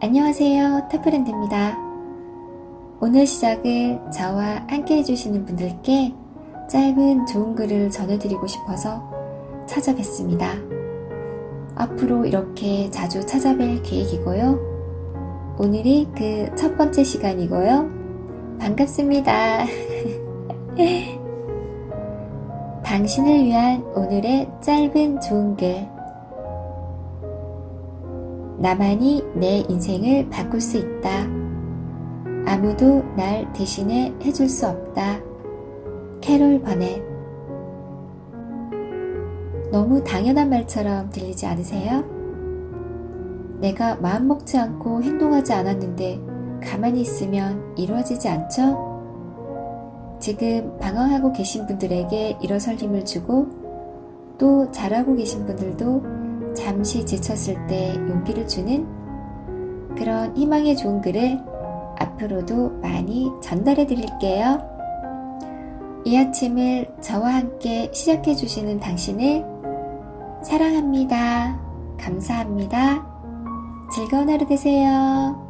안녕하세요. 타프랜드입니다. 오늘 시작을 저와 함께 해주시는 분들께 짧은 좋은 글을 전해드리고 싶어서 찾아뵙습니다. 앞으로 이렇게 자주 찾아뵐 계획이고요. 오늘이 그 첫 번째 시간이고요. 반갑습니다. 당신을 위한 오늘의 짧은 좋은 글. 나만이 내 인생을 바꿀 수 있다. 아무도 날 대신해 해줄 수 없다. 캐롤 버넷. 너무 당연한 말처럼 들리지 않으세요? 내가 마음 먹지 않고 행동하지 않았는데 가만히 있으면 이루어지지 않죠? 지금 방황하고 계신 분들에게 일어설 힘을 주고 또 잘하고 계신 분들도 잠시 지쳤을 때 용기를 주는 그런 희망의 좋은 글을 앞으로도 많이 전달해 드릴게요. 이 아침을 저와 함께 시작해 주시는 당신을 사랑합니다. 감사합니다. 즐거운 하루 되세요.